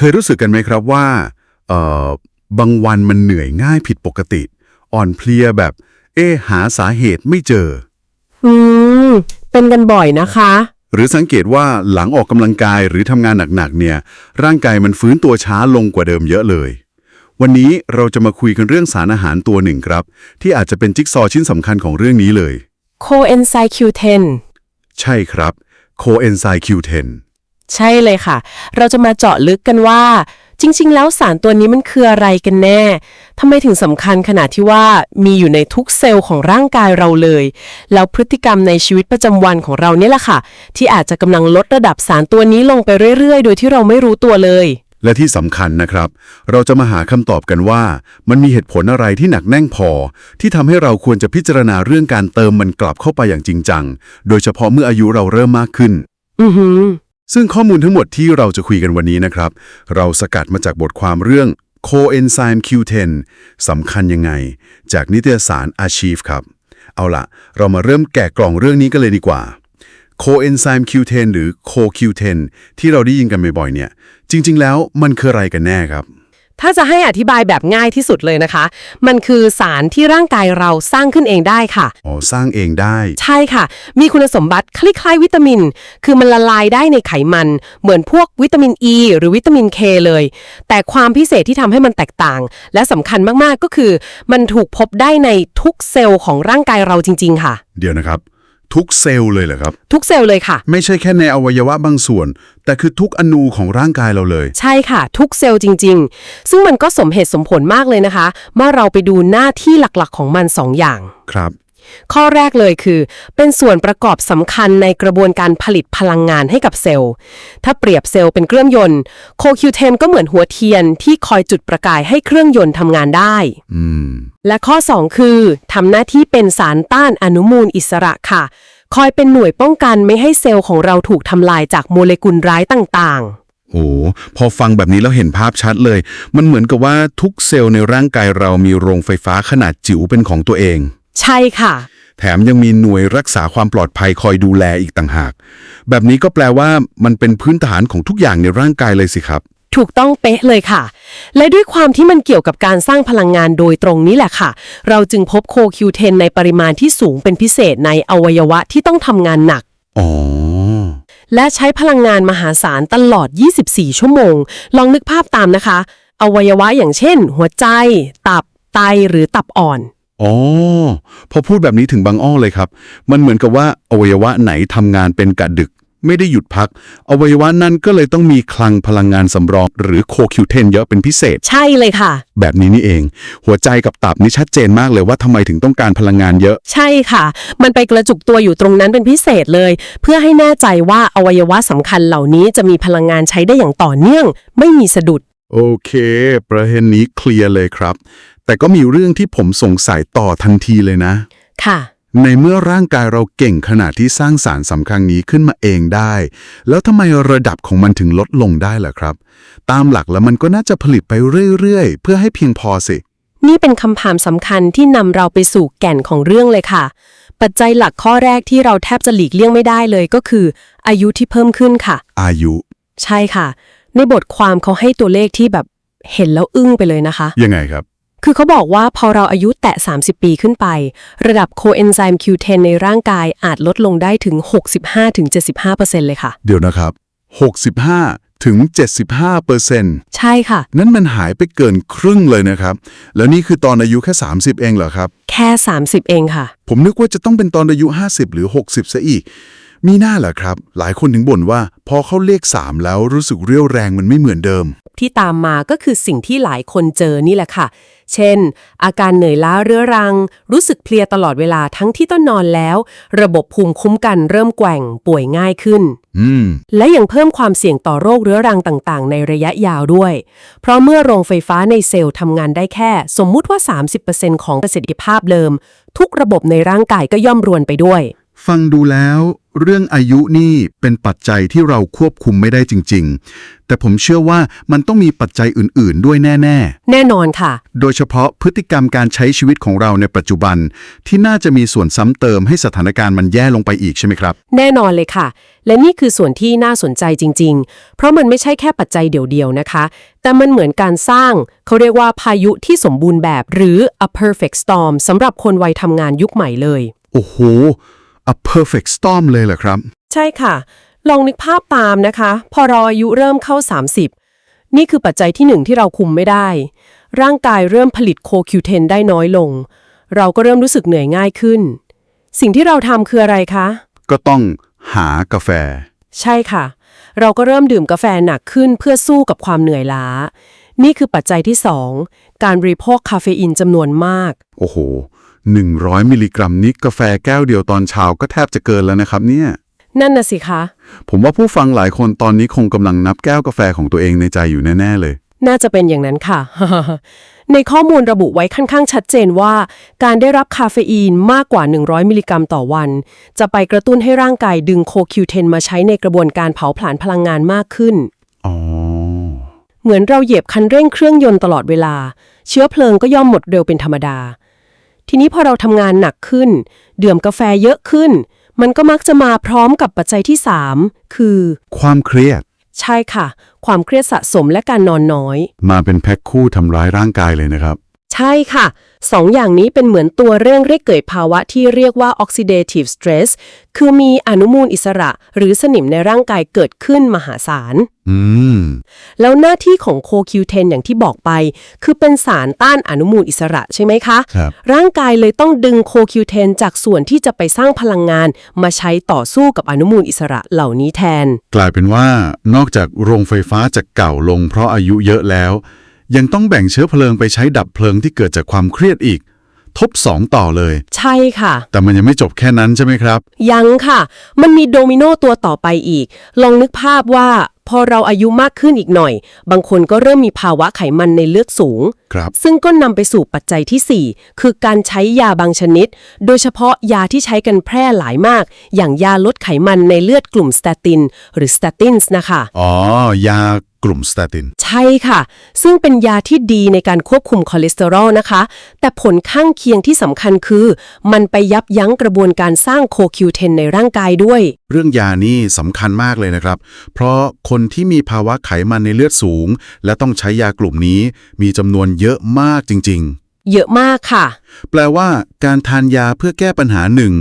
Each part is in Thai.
เคยรู้สึกกันไหมครับว่าเอ่อบางวันมันเหนื่อยง่ายผิดปกติ อ่อนเพลียแบบ เอ๊ะหาสาเหตุไม่เจอ อืม เป็นกันบ่อยนะคะ หรือสังเกตว่าหลังออกกำลังกายหรือทำงานหนักๆเนี่ย ร่างกายมันฟื้นตัวช้าลงกว่าเดิมเยอะเลย วันนี้เราจะมาคุยกันเรื่องสารอาหารตัวหนึ่งครับ ที่อาจจะเป็นจิ๊กซอว์ชิ้นสำคัญของเรื่องนี้เลย coenzyme Q10 ใช่ครับ coenzyme Q10 ใช่เลยค่ะ เราจะมาเจาะลึกกันว่า จริง ๆ แล้วสารตัวนี้มันคืออะไรกันแน่ทำไมถึงสำคัญขนาดที่ว่ามีอยู่ในทุกเซลล์ของร่างกายเราเลย แล้วพฤติกรรมในชีวิตประจำวันของเราเนี่ยแหละค่ะ ที่อาจจะกำลังลดระดับสารตัวนี้ลงไปเรื่อย ๆ โดยที่เราไม่รู้ตัวเลย และที่สำคัญนะครับ เราจะมาหาคำตอบกันว่า มันมีเหตุผลอะไรที่หนักแน่นพอ ที่ทำให้เราควรจะพิจารณาเรื่องการเติมมันกลับเข้าไปอย่างจริงจัง โดยเฉพาะเมื่ออายุเราเริ่มมากขึ้น อือหือ ซึ่งข้อมูลทั้งหมดที่เราจะคุยกันวันนี้นะครับ เราสกัดมาจากบทความเรื่อง Coenzyme Q10 สำคัญยังไง จากนิตยสาร Achieve ครับ เอาละเรามาเริ่มแกะกล่องเรื่องนี้กันเลยดีกว่า Coenzyme Q10 หรือ CoQ10 ที่เราได้ยินกันบ่อยๆเนี่ย จริง ๆ แล้วมันคืออะไรกันแน่ครับ ถ้าจะให้อธิบายแบบง่ายที่สุดเลยนะคะ มันคือสารที่ร่างกายเราสร้างขึ้นเองได้ค่ะ อ๋อ สร้างเองได้ ใช่ค่ะ มีคุณสมบัติคล้ายๆวิตามิน คือมันละลายได้ในไขมัน เหมือนพวกวิตามินอ e, ีหรือวิตามินเคเลย แต่ความพิเศษที่ทำให้มันแตกต่าง และสำคัญมากๆก็คือ มันถูกพบได้ในทุกเซลล์ของร่างกายเราจริง ๆ ค่ะ เดี๋ยวนะครับ ทุกเซลล์เลยเหรอครับ ทุกเซลล์เลยค่ะ ไม่ใช่แค่ในอวัยวะบางส่วน แต่คือทุกอนูของร่างกายเราเลย ใช่ค่ะ ทุกเซลล์จริง ๆ ซึ่งมันก็สมเหตุสมผลมากเลยนะคะ เมื่อเราไปดูหน้าที่หลักๆของมันสองอย่าง ครับ ข้อแรกเลยคือ เป็นส่วนประกอบสำคัญในกระบวนการผลิตพลังงานให้กับเซลล์ ถ้าเปรียบเซลล์เป็นเครื่องยนต์โคคิวเทนก็เหมือนหัวเทียนที่คอยจุดประกายให้เครื่องยนต์ทำงานได้อืมและข้อ 2 คือทำหน้าที่เป็นสารต้านอนุมูลอิสระค่ะ คอยเป็นหน่วยป้องกันไม่ให้เซลล์ของเราถูกทำลายจากโมเลกุลร้ายต่างๆโอ้พอฟังแบบนี้แล้วเห็นภาพชัดเลย มันเหมือนกับว่าทุกเซลล์ในร่างกายเรามีโรงไฟฟ้าขนาดจิ๋วเป็นของตัวเอง ใช่ค่ะ แถมยังมีหน่วยรักษาความปลอดภัยคอยดูแลอีกต่างหาก แบบนี้ก็แปลว่ามันเป็นพื้นฐานของทุกอย่างในร่างกายเลยสิครับ ถูกต้องเป๊ะเลยค่ะ และด้วยความที่มันเกี่ยวกับการสร้างพลังงานโดยตรงนี้แหละค่ะ เราจึงพบโคคิวเทนในปริมาณที่สูงเป็นพิเศษในอวัยวะที่ต้องทำงานหนัก อ๋อ และใช้พลังงานมหาศาลตลอด 24 ชั่วโมง ลองนึกภาพตามนะคะ อวัยวะอย่างเช่น หัวใจ ตับ ไตหรือตับอ่อน อ๋อ พอพูดแบบนี้ถึงบางอ้อเลยครับ มันเหมือนกับว่าอวัยวะไหนทำงานเป็นกะดึก ไม่ได้หยุดพัก อวัยวะนั้นก็เลยต้องมีคลังพลังงานสำรอง หรือโคคิวเทนเยอะเป็นพิเศษ ใช่เลยค่ะ แบบนี้นี่เอง หัวใจกับตับนี่ชัดเจนมากเลยว่าทำไมถึงต้องการพลังงานเยอะ ใช่ค่ะ มันไปกระจุกตัวอยู่ตรงนั้นเป็นพิเศษเลย เพื่อให้แน่ใจว่าอวัยวะสำคัญเหล่านี้จะมีพลังงานใช้ได้อย่างต่อเนื่อง ไม่มีสะดุด โอเค ประเด็นนี้เคลียร์เลยครับ แต่ก็มีเรื่องที่ผมสงสัยต่อทันทีเลยนะ ค่ะ ในเมื่อร่างกายเราเก่งขนาดที่สร้างสารสำคัญนี้ขึ้นมาเองได้ แล้วทำไมระดับของมันถึงลดลงได้ล่ะครับ ตามหลักแล้วมันก็น่าจะผลิตไปเรื่อยๆ เพื่อให้เพียงพอสิ นี่เป็นคำถามสำคัญที่นำเราไปสู่แก่นของเรื่องเลยค่ะ ปัจจัยหลักข้อแรกที่เราแทบจะหลีกเลี่ยงไม่ได้เลยก็คือ อายุที่เพิ่มขึ้นค่ะ อายุ ใช่ค่ะ ในบทความเขาให้ตัวเลขที่แบบเห็นแล้วอึ้งไปเลยนะคะ ยังไงครับ คือเขาบอกว่าพอเราอายุแตะ 30 ปีขึ้นไป ระดับโคเอนไซม์ Q10 ในร่างกายอาจลดลงได้ถึง 65-75%เลยค่ะ เดี๋ยวนะครับ 65 ถึง 75เปอร์เซ็นต์ใช่ค่ะ นั่นมันหายไปเกินครึ่งเลยนะครับ แล้วนี่คือตอนอายุแค่ 30 เองเหรอครับ แค่ 30 เองค่ะ ผมนึกว่าจะต้องเป็นตอนอายุ 50 หรือ 60 ซะอีก มีหน้าเหรอครับ หลายคนถึงบ่นว่า พอเข้าเลข 3 แล้วรู้สึกเรี่ยวแรงมันไม่เหมือนเดิม ที่ตามมาก็คือสิ่งที่หลายคนเจอนี่แหละค่ะ เช่น อาการเหนื่อยล้าเรื้อรัง รู้สึกเพลียตลอดเวลาทั้งที่ต้องนอนแล้ว ระบบภูมิคุ้มกันเริ่มแกว่งป่วยง่ายขึ้นอืมและยังเพิ่มความเสี่ยงต่อโรคเรื้อรังต่างๆ ในระยะยาวด้วย เพราะเมื่อโรงไฟฟ้าในเซลล์ทำงานได้แค่ สมมุติว่า 30%ของประสิทธิภาพเดิม ทุกระบบในร่างกายก็ย่อมรวนไปด้วย ฟังดูแล้วเรื่องอายุนี่เป็นปัจจัยที่เราควบคุมไม่ได้จริง ๆ แต่ผมเชื่อว่ามันต้องมีปัจจัยอื่น ๆ ด้วยแน่ แน่นอนค่ะ ๆ โดยเฉพาะพฤติกรรมการใช้ชีวิตของเราในปัจจุบัน ที่น่าจะมีส่วนซ้ำเติมให้สถานการณ์มันแย่ลงไปอีกใช่ไหมครับ แน่นอนเลยค่ะ และนี่คือส่วนที่น่าสนใจจริง ๆ เพราะมันไม่ใช่แค่ปัจจัยเดียวๆนะคะ แต่มันเหมือนการสร้าง เขาเรียกว่าพายุที่สมบูรณ์แบบ หรือ a perfect storm สำหรับคนวัยทำงานยุคใหม่เลย โอ้โห a perfect storm เลยเหรอครับ ใช่ค่ะ ลองนึกภาพตามนะคะ พอเราอายุเริ่มเข้า 30 นี่คือปัจจัยที่หนึ่งที่เราคุมไม่ได้ ร่างกายเริ่มผลิตโคคิวเทนได้น้อยลง เราก็เริ่มรู้สึกเหนื่อยง่ายขึ้น สิ่งที่เราทำคืออะไรคะ ก็ต้องหากาแฟ ใช่ค่ะ เราก็เริ่มดื่มกาแฟหนักขึ้นเพื่อสู้กับความเหนื่อยล้า นี่คือปัจจัยที่2การบริโภคคาเฟอีนจำนวนมาก โอ้โห 100 มิลลิกรัมนี่กาแฟแก้วเดียวตอนเช้าก็แทบจะเกินแล้วนะครับเนี่ย นั่นน่ะสิคะ ผมว่าผู้ฟังหลายคนตอนนี้คงกำลังนับแก้วกาแฟของตัวเองในใจอยู่แน่ ๆ เลย น่าจะเป็นอย่างนั้นค่ะ ในข้อมูลระบุไว้ค่อนข้างชัดเจนว่า การได้รับคาเฟอีนมากกว่า 100 มิลลิกรัมต่อวัน จะไปกระตุ้นให้ร่างกายดึงโคคิวเทนมาใช้ในกระบวนการเผาผลาญพลังงานมากขึ้น อ๋อ เหมือนเราเหยียบคันเร่งเครื่องยนต์ตลอดเวลา เชื้อเพลิงก็ย่อมหมดเร็วเป็นธรรมดา ทีนี้พอเราทำงานหนักขึ้น ดื่มกาแฟเยอะขึ้น มันก็มักจะมาพร้อมกับปัจจัยที่ 3 คือ ความเครียด ใช่ค่ะ ความเครียดสะสมและการนอนน้อย มาเป็นแพ็คคู่ทำร้ายร่างกายเลยนะครับ ใช่ค่ะสองอย่างนี้เป็นเหมือนตัวเร่งเรียกเกิดภาวะที่เรียกว่า oxidative stress คือมีอนุมูลอิสระหรือสนิมในร่างกายเกิดขึ้นมหาศาลอืมแล้วหน้าที่ของโคคิวเทนอย่างที่บอกไป คือเป็นสารต้านอนุมูลอิสระใช่ไหมคะครับร่างกายเลยต้องดึงโคคิวเทนจากส่วนที่จะไปสร้างพลังงาน มาใช้ต่อสู้กับอนุมูลอิสระเหล่านี้แทน กลายเป็นว่านอกจากโรงไฟฟ้าจะเก่าลงเพราะอายุเยอะแล้ว ยังต้องแบ่งเชื้อเพลิงไปใช้ดับเพลิงที่เกิดจากความเครียดอีก ทบสองต่อเลย ใช่ค่ะ แต่มันยังไม่จบแค่นั้นใช่ไหมครับ ยังค่ะ มันมีโดมิโนตัวต่อไปอีก ลองนึกภาพว่าพอเราอายุมากขึ้นอีกหน่อย บางคนก็เริ่มมีภาวะไขมันในเลือดสูง ครับ ซึ่งก็นำไปสู่ปัจจัยที่ 4 คือการใช้ยาบางชนิด โดยเฉพาะยาที่ใช้กันแพร่หลายมาก อย่างยาลดไขมันในเลือดกลุ่มสเตติน หรือสเตตินส์นะคะ อ๋อ ยา กลุ่มสเตติน ใช่ค่ะ ซึ่งเป็นยาที่ดีในการควบคุมคอเลสเตอรอลนะคะ แต่ผลข้างเคียงที่สำคัญคือ มันไปยับยั้งกระบวนการสร้างโคคิวเทนในร่างกายด้วย เรื่องยานี่สำคัญมากเลยนะครับ เพราะคนที่มีภาวะไขมันในเลือดสูง และต้องใช้ยากลุ่มนี้มีจำนวนเยอะมากจริงเยอะมากค่ะๆแปลว่าการทานยาเพื่อแก้ปัญหาหนึ่ง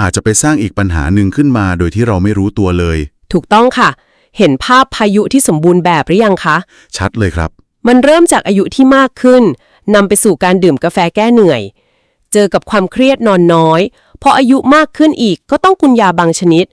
อาจจะไปสร้างอีกปัญหาหนึ่งขึ้นมาโดยที่เราไม่รู้ตัวเลย ถูกต้องค่ะ เห็นภาพพายุที่สมบูรณ์แบบหรือยังคะ ชัดเลยครับ มันเริ่มจากอายุที่มากขึ้นนำไปสู่การดื่มกาแฟแก้เหนื่อย เจอกับความเครียดนอนน้อย พออายุมากขึ้นอีกก็ต้องกุนยาบางชนิด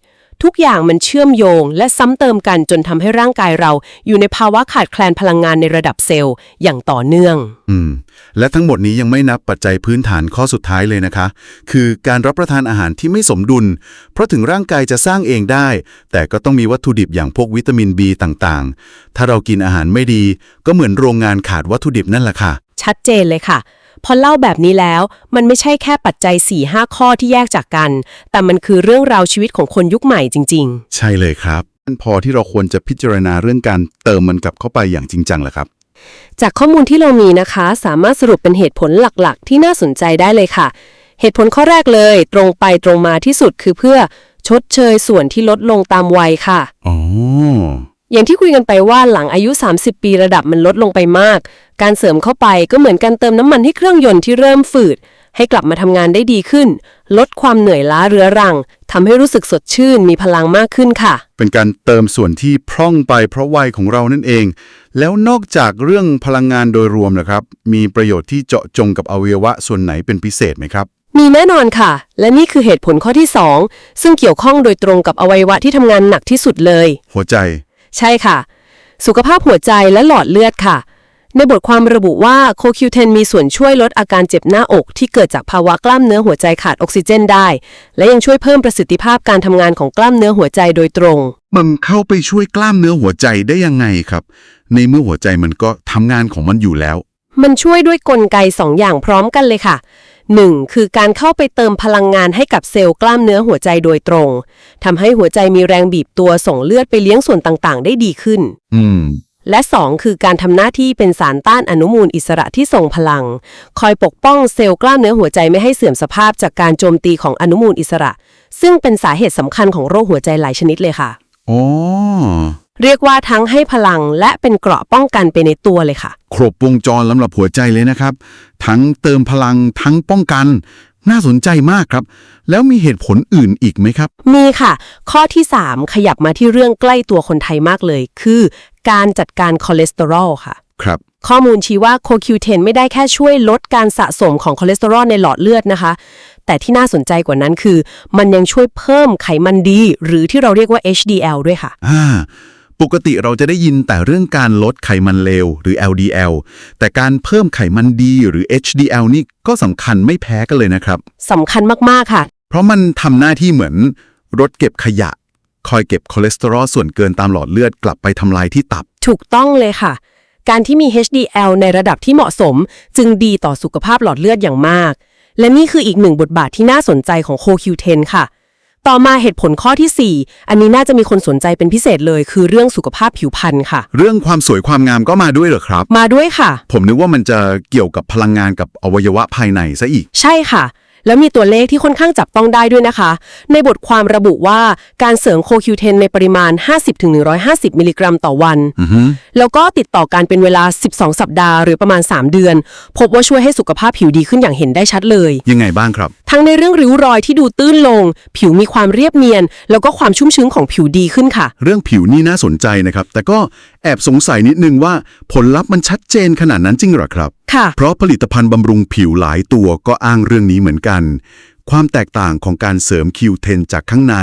ทุกอย่างมันเชื่อมโยง และซ้ำเติมกันจนทำให้ร่างกายเรา อยู่ในภาวะขาดแคลนพลังงานในระดับเซลล์ อย่างต่อเนื่อง อืม และทั้งหมดนี้ยังไม่นับปัจจัยพื้นฐานข้อสุดท้ายเลยนะคะ คือการรับประทานอาหารที่ไม่สมดุล เพราะถึงร่างกายจะสร้างเองได้ แต่ก็ต้องมีวัตถุดิบอย่างพวกวิตามิน B ต่างๆ ถ้าเรากินอาหารไม่ดี ก็เหมือนโรงงานขาดวัตถุดิบนั่นแหละค่ะ ชัดเจนเลยค่ะ พอเล่าแบบนี้แล้ว มันไม่ใช่แค่ปัจจัย4-5ข้อที่แยกจากกัน แต่มันคือเรื่องราวชีวิตของคนยุคใหม่จริง ๆ ใช่เลยครับพอที่เราควรจะพิจารณาเรื่องการเติมมันกลับเข้าไปอย่างจริงจังแหละครับ จากข้อมูลที่เรามีนะคะ สามารถสรุปเป็นเหตุผลหลักๆ ที่น่าสนใจได้เลยค่ะ เหตุผลข้อแรกเลย ตรงไปตรงมาที่สุดคือเพื่อชดเชยส่วนที่ลดลงตามวัยค่ะอ๋อ อย่างที่คุยกันไปว่าหลังอายุ 30 ปีระดับมันลดลงไปมาก การเสริมเข้าไปก็เหมือนการเติมน้ำมันให้เครื่องยนต์ที่เริ่มฝืด ให้กลับมาทำงานได้ดีขึ้น ลดความเหนื่อยล้าเรื้อรังทำให้รู้สึกสดชื่นมีพลังมากขึ้นค่ะ เป็นการเติมส่วนที่พร่องไปเพราะวัยของเรานั่นเอง แล้วนอกจากเรื่องพลังงานโดยรวมนะครับ มีประโยชน์ที่เจาะจงกับอวัยวะส่วนไหนเป็นพิเศษไหมครับ มีแน่นอนค่ะ และนี่คือเหตุผลข้อที่ 2 ซึ่งเกี่ยวข้องโดยตรงกับอวัยวะที่ทำงานหนักที่สุดเลย หัวใจ ใช่ค่ะ สุขภาพหัวใจและหลอดเลือดค่ะ ในบทความระบุว่าโคคิวเทนมีส่วนช่วยลดอาการเจ็บหน้าอกที่เกิดจากภาวะกล้ามเนื้อหัวใจขาดออกซิเจนได้ และยังช่วยเพิ่มประสิทธิภาพการทำงานของกล้ามเนื้อหัวใจโดยตรง มันเข้าไปช่วยกล้ามเนื้อหัวใจได้ยังไงครับ ในเมื่อหัวใจมันก็ทำงานของมันอยู่แล้ว มันช่วยด้วยกลไกสองอย่างพร้อมกันเลยค่ะ 1. คือการเข้าไปเติมพลังงานให้กับเซลล์กล้ามเนื้อหัวใจโดยตรงทำให้หัวใจมีแรงบีบตัวส่งเลือดไปเลี้ยงส่วนต่างๆ ได้ดีขึ้น อืมและ 2 คือการทำหน้าที่เป็นสารต้านอนุมูลอิสระที่ทรงพลัง คอยปกป้องเซลล์กล้ามเนื้อหัวใจไม่ให้เสื่อมสภาพจากการโจมตีของอนุมูลอิสระ ซึ่งเป็นสาเหตุสำคัญของโรคหัวใจหลายชนิดเลยค่ะ อ๋อ เรียกว่าทั้งให้พลังและเป็นเกราะป้องกันไปในตัวเลยค่ะ ครบวงจรสำหรับหัวใจเลยนะครับ ทั้งเติมพลังทั้งป้องกัน น่าสนใจมากครับ แล้วมีเหตุผลอื่นอีกไหมครับ มีค่ะ ข้อที่ 3 ขยับมาที่เรื่องใกล้ตัวคนไทยมากเลย คือ การจัดการคอเลสเตอรอลค่ะ ครับ ข้อมูลชี้ว่าโคคิวเทนไม่ได้แค่ช่วยลดการสะสมของคอเลสเตอรอลในหลอดเลือดนะคะแต่ที่น่าสนใจกว่านั้นคือ มันยังช่วยเพิ่มไขมันดี หรือที่เราเรียกว่า HDL ด้วยค่ะ อ่า ปกติเราจะได้ยินแต่เรื่องการลดไขมันเลวหรือ LDL แต่การเพิ่มไขมันดีหรือ HDL นี่ก็สำคัญไม่แพ้กันเลยนะครับ สำคัญมากๆค่ะ เพราะมันทำหน้าที่เหมือนรถเก็บขยะ คอยเก็บคอเลสเตอรอลส่วนเกินตามหลอดเลือดกลับไปทำลายที่ตับ ถูกต้องเลยค่ะ การที่มี HDL ในระดับที่เหมาะสม จึงดีต่อสุขภาพหลอดเลือดอย่างมาก และนี่คืออีกหนึ่งบทบาทที่น่าสนใจของโคคิวเทนค่ะ ต่อมาเหตุผลข้อที่ 4 อันนี้น่าจะมีคนสนใจเป็นพิเศษเลย คือเรื่องสุขภาพผิวพรรณค่ะ เรื่องความสวยความงามก็มาด้วยเหรอครับ มาด้วยค่ะ ผมนึกว่ามันจะเกี่ยวกับพลังงานกับอวัยวะภายในซะอีก ใช่ค่ะ แล้วมีตัวเลขที่ค่อนข้างจับต้องได้ด้วยนะคะ ในบทความระบุว่าการเสริมโคคิวเทนในปริมาณ 50-150 มิลลิกรัมต่อวันอือฮึแล้วก็ติดต่อการเป็นเวลา 12 สัปดาห์หรือประมาณ 3 เดือน พบว่าช่วยให้สุขภาพผิวดีขึ้นอย่างเห็นได้ชัดเลย ยังไงบ้างครับ ทั้งในเรื่องริ้วรอยที่ดูตื้นลง ผิวมีความเรียบเนียน แล้วก็ความชุ่มชื้นของผิวดีขึ้นค่ะ เรื่องผิวนี่น่าสนใจนะครับ แต่ก็แอบสงสัยนิดนึงว่าผลลัพธ์มันชัดเจนขนาดนั้นจริงเหรอครับ ค่ะ เพราะผลิตภัณฑ์บำรุงผิวหลายตัวก็อ้างเรื่องนี้เหมือนกัน ความแตกต่างของการเสริมคิวเทนจากข้างใน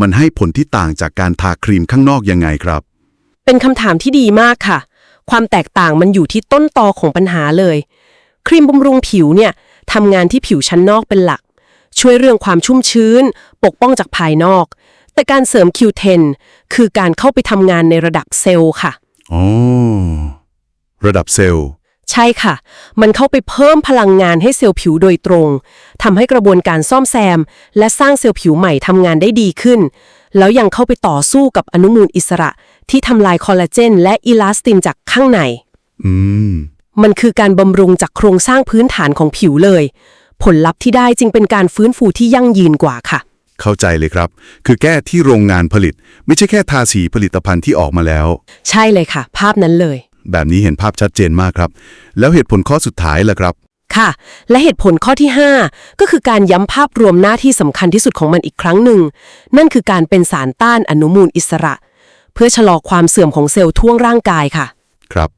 มันให้ผลที่ต่างจากการทาครีมข้างนอกยังไงครับ เป็นคำถามที่ดีมากค่ะ ความแตกต่างมันอยู่ที่ต้นตอของปัญหาเลย ครีมบำรุงผิวเนี่ย ทำงานที่ผิวชั้นนอกเป็นหลัก ช่วยเรื่องความชุ่มชื้น ปกป้องจากภายนอก แต่การเสริม Q10 คือการเข้าไปทำงานในระดับเซลล์ค่ะ อ๋อ ระดับเซลล์ ใช่ค่ะ มันเข้าไปเพิ่มพลังงานให้เซลล์ผิวโดยตรงทำให้กระบวนการซ่อมแซม และสร้างเซลล์ผิวใหม่ทำงานได้ดีขึ้น แล้วยังเข้าไปต่อสู้กับอนุมูลอิสระ ที่ทำลายคอลลาเจนและอิลาสตินจากข้างใน อืม มันคือการบำรุงจากโครงสร้างพื้นฐานของผิวเลย ผลลัพธ์ที่ได้จึงเป็นการฟื้นฟูที่ยั่งยืนกว่าค่ะ เข้าใจเลยครับ คือแก้ที่โรงงานผลิต ไม่ใช่แค่ทาสีผลิตภัณฑ์ที่ออกมาแล้ว ใช่เลยค่ะ ภาพนั้นเลย แบบนี้เห็นภาพชัดเจนมากครับ แล้วเหตุผลข้อสุดท้ายล่ะครับ ค่ะ และเหตุผลข้อที่ 5 ก็คือการย้ำภาพรวมหน้าที่สำคัญที่สุดของมันอีกครั้งหนึ่ง นั่นคือการเป็นสารต้านอนุมูลอิสระ เพื่อชะลอความเสื่อมของเซลล์ทั่วร่างกายค่ะ ครับ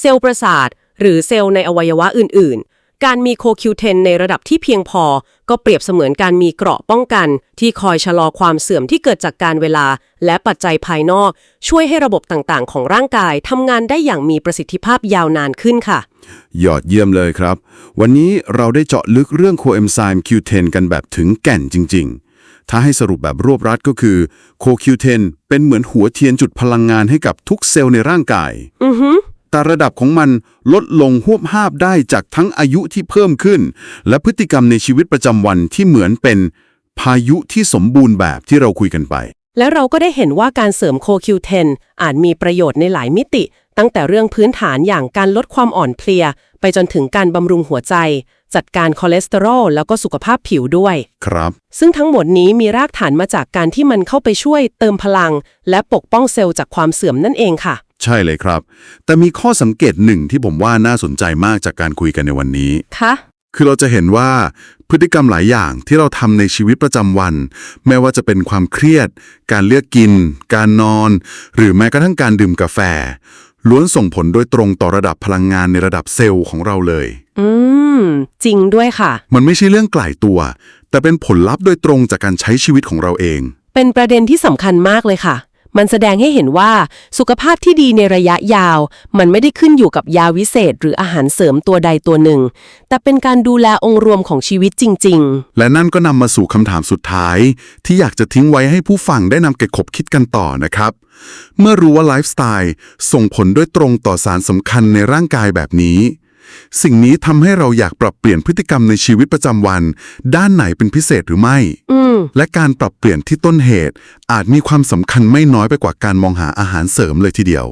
เซลล์ประสาท หรือเซลล์ในอวัยวะอื่น ๆ การมีโคคิวเทนในระดับที่เพียงพอ ก็เปรียบเสมือนการมีเกราะป้องกัน ที่คอยชะลอความเสื่อมที่เกิดจากการเวลา และปัจจัยภายนอก ช่วยให้ระบบต่างๆ ของร่างกายทำงานได้อย่างมีประสิทธิภาพยาวนานขึ้นค่ะ ยอดเยี่ยมเลยครับ วันนี้เราได้เจาะลึกเรื่องโคเอนไซม์ Q10 กันแบบถึงแก่นจริง ๆถ้าให้สรุปแบบรวบรัดก็คือโค Q10 เป็นเหมือนหัวเทียนจุดพลังงานให้กับทุกเซลล์ในร่างกาย อือฮึ แต่ระดับของมันลดลงหวบห้าบได้จากทั้งอายุที่เพิ่มขึ้น และพฤติกรรมในชีวิตประจำวันที่เหมือนเป็นพายุที่สมบูรณ์แบบที่เราคุยกันไป แล้วเราก็ได้เห็นว่าการเสริมโคคิวเทนอาจมีประโยชน์ในหลายมิติ ตั้งแต่เรื่องพื้นฐานอย่างการลดความอ่อนเพลีย ไปจนถึงการบำรุงหัวใจ จัดการคอเลสเตอรอลแล้วก็สุขภาพผิวด้วย ครับ ซึ่งทั้งหมดนี้มีรากฐานมาจากการที่มันเข้าไปช่วยเติมพลัง และปกป้องเซลล์จากความเสื่อมนั่นเองค่ะ ใช่เลยครับ แต่มีข้อสังเกตหนึ่งที่ผมว่าน่าสนใจมากจากการคุยกันในวันนี้ คะคือเราจะเห็นว่าพฤติกรรมหลายอย่างที่เราทำในชีวิตประจำวัน ไม่ว่าจะเป็นความเครียด การเลือกกิน การนอน หรือแม้กระทั่งการดื่มกาแฟ ล้วนส่งผลโดยตรงต่อระดับพลังงานในระดับเซลล์ของเราเลย อืม จริงด้วยค่ะ มันไม่ใช่เรื่องไกลตัว แต่เป็นผลลัพธ์โดยตรงจากการใช้ชีวิตของเราเอง เป็นประเด็นที่สำคัญมากเลยค่ะ มันแสดงให้เห็นว่าสุขภาพที่ดีในระยะยาว มันไม่ได้ขึ้นอยู่กับยาวิเศษ หรืออาหารเสริมตัวใดตัวหนึ่ง แต่เป็นการดูแลองค์รวมของชีวิตจริง ๆ และนั่นก็นำมาสู่คำถามสุดท้าย ที่อยากจะทิ้งไว้ให้ผู้ฟังได้นำเก็บขบคิดกันต่อนะครับ เมื่อรู้ว่าไลฟ์สไตล์ส่งผลด้วยตรงต่อสารสำคัญในร่างกายแบบนี้ สิ่งนี้ทำให้เราอยากปรับเปลี่ยนพฤติกรรมในชีวิตประจำวัน ด้านไหนเป็นพิเศษหรือไม่ อืม และการปรับเปลี่ยนที่ต้นเหตุ อาจมีความสำคัญไม่น้อยไปกว่าการมองหาอาหารเสริมเลยทีเดียว